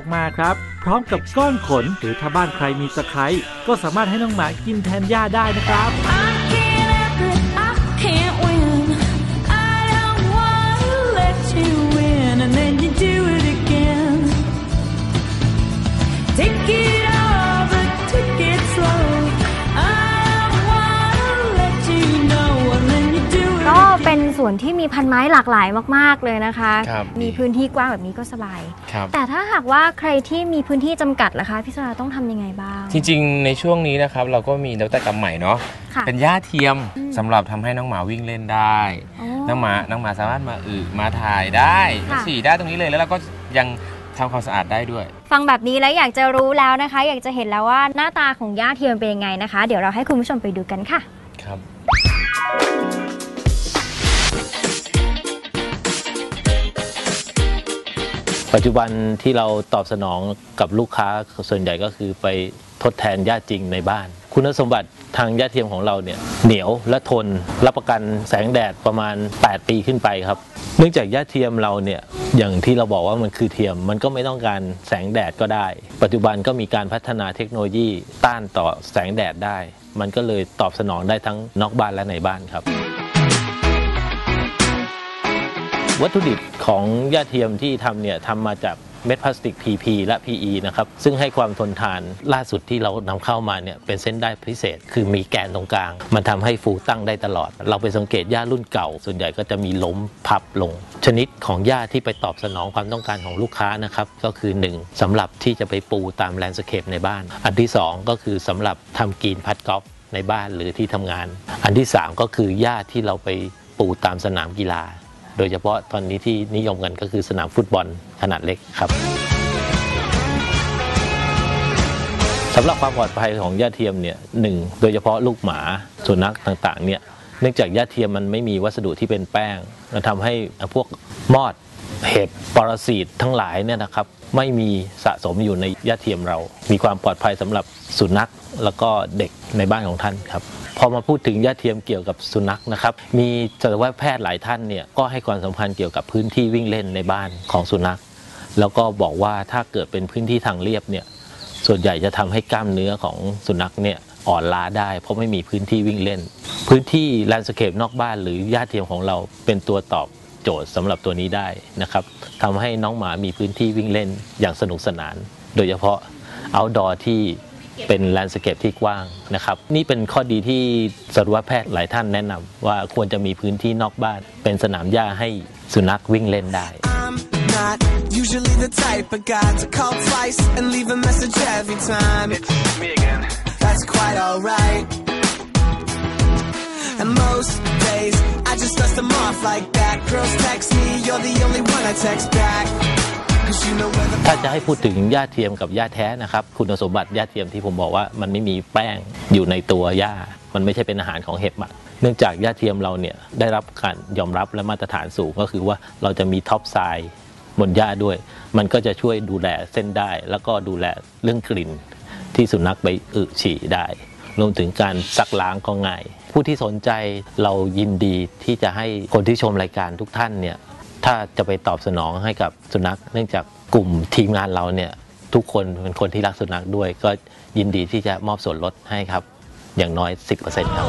ออกมาครับ พร้อมกับก้อนขน หรือถ้าบ้านใครมีสะไคร้ก็สามารถให้น้องหมากินแทนหญ้าได้นะครับ I can't สวนที่มีพันไม้หลากหลายมาก ๆ เลยนะคะ ครับมีพื้นที่กว้างแบบนี้ก็สบาย ครับ แต่ถ้าหากว่าใครที่มีพื้นที่จำกัดล่ะคะพี่สราต้องทำยังไงบ้าง จริงๆ ในช่วงนี้นะครับเราก็มีนวัตกรรมใหม่เนาะ ค่ะเป็นหญ้าเทียมอืมสำหรับทำให้น้องหมาวิ่งเล่นได้ อ๋อ น้องหมา น้องหมาสามารถมาอึมาถ่ายได้ค่ะมาฉี่ได้ตรงนี้เลย แล้วเราก็ยังทำความสะอาดได้ด้วย ฟังแบบนี้แล้วอยากจะรู้แล้วนะคะ อยากจะเห็นแล้วว่าหน้าตาของหญ้าเทียมเป็นยังไงนะคะ เดี๋ยวเราให้คุณผู้ชมไปดูกันค่ะ ครับ ปัจจุบันที่เราตอบสนองกับลูกค้าส่วนใหญ่ก็คือไปทดแทนหญ้าจริงในบ้าน คุณสมบัติทางหญ้าเทียมของเราเนี่ยเหนียวและทนรับประกันแสงแดดประมาณ 8 ปีขึ้นไปครับ เนื่องจากหญ้าเทียมเราเนี่ยอย่างที่เราบอกว่ามันคือเทียม มันก็ไม่ต้องการแสงแดดก็ได้ ปัจจุบันก็มีการพัฒนาเทคโนโลยีต้านต่อแสงแดดได้ มันก็เลยตอบสนองได้ทั้งนอกบ้านและในบ้านครับ วัตถุดิบของหญ้าเทียมที่ทำเนี่ยทำมาจากเม็ดพลาสติก PP และ PE นะครับ ซึ่งให้ความทนทานล่าสุดที่เรานำเข้ามาเนี่ยเป็นเส้นได้พิเศษ คือมีแกนตรงกลาง มันทำให้ฟูตั้งได้ตลอด เราไปสังเกตหญ้ารุ่นเก่า ส่วนใหญ่ก็จะมีล้มพับลง ชนิดของหญ้าที่ไปตอบสนองความต้องการของลูกค้านะครับ ก็คือ 1สำหรับที่จะไปปูตามแลนด์สเคปในบ้าน อันที่ 2 ก็คือสำหรับทำกรีนพัดกอล์ฟในบ้านหรือที่ทำงาน อันที่ 3 ก็คือหญ้าที่เราไปปูตามสนามกีฬา โดยเฉพาะตอนนี้ที่นิยมกันก็คือสนามฟุตบอลขนาดเล็กครับสำหรับความปลอดภัยของหญ้าเทียมเนี่ยหนึ่งโดยเฉพาะลูกหมาสุนัขต่างๆเนี่ยเนื่องจากหญ้าเทียมมันไม่มีวัสดุที่เป็นแป้งมันทำให้พวกมอดเห็บปรสิตทั้งหลายเนี่ยนะครับไม่มีสะสมอยู่ในหญ้าเทียมเรา มีความปลอดภัยสำหรับสุนัขแล้วก็เด็ก ในบ้านของท่านครับพอมาพูดถึงหญ้าเทียมเกี่ยวกับสุนัขนะครับ มีสัตวแพทย์หลายท่านเนี่ยก็ให้ความสำคัญเกี่ยวกับพื้นที่วิ่งเล่นในบ้านของสุนัข แล้วก็บอกว่าถ้าเกิดเป็นพื้นที่ทางเรียบเนี่ยส่วนใหญ่จะทำให้กล้ามเนื้อของสุนัขเนี่ยอ่อนล้าได้ เพราะไม่มีพื้นที่วิ่งเล่น พื้นที่แลนด์สเคปนอกบ้านหรือหญ้าเทียมของเราเป็นตัวตอบโจทย์สำหรับตัวนี้ได้นะครับทำให้น้องหมามีพื้นที่วิ่งเล่นอย่างสนุกสนาน โดยเฉพาะ outdoor ที่ เป็นแลนด์สเคปที่กว้างนะครับ นี่เป็นข้อดีที่สัตวแพทย์หลายท่านแนะนำว่าควรจะมีพื้นที่นอกบ้าน เป็นสนามหญ้าให้สุนัขวิ่งเล่นได้ I'm not usually the type of guy to call twice and leave a message every time. It's me again. That's quite alright. And most days I just dust them off like that. Girls text me, you're the only one I text back. ถ้าจะให้พูดถึงหญ้าเทียมกับหญ้าแท้นะครับ คุณสมบัติหญ้าเทียมที่ผมบอกว่ามันไม่มีแป้งอยู่ในตัวหญ้า มันไม่ใช่เป็นอาหารของเห็บอะเนื่องจากหญ้าเทียมเราเนี่ยได้รับการยอมรับและมาตรฐานสูงก็คือว่าเราจะมีท็อปไซด์บนหญ้าด้วย มันก็จะช่วยดูแลเส้นได้ แล้วก็ดูแลเรื่องกลิ่น ที่สุนัขไปอึฉี่ได้รวมถึงการซักล้างก็ง่าย ผู้ที่สนใจเรายินดีที่จะให้คนที่ชมรายการทุกท่านเนี่ย ถ้าจะไปตอบสนองให้กับสุนัข เนื่องจากกลุ่มทีมงานเราเนี่ยทุกคนเป็นคนที่รักสุนัขด้วย ก็ยินดีที่จะมอบส่วนลดให้ครับ อย่างน้อย 10%ครับ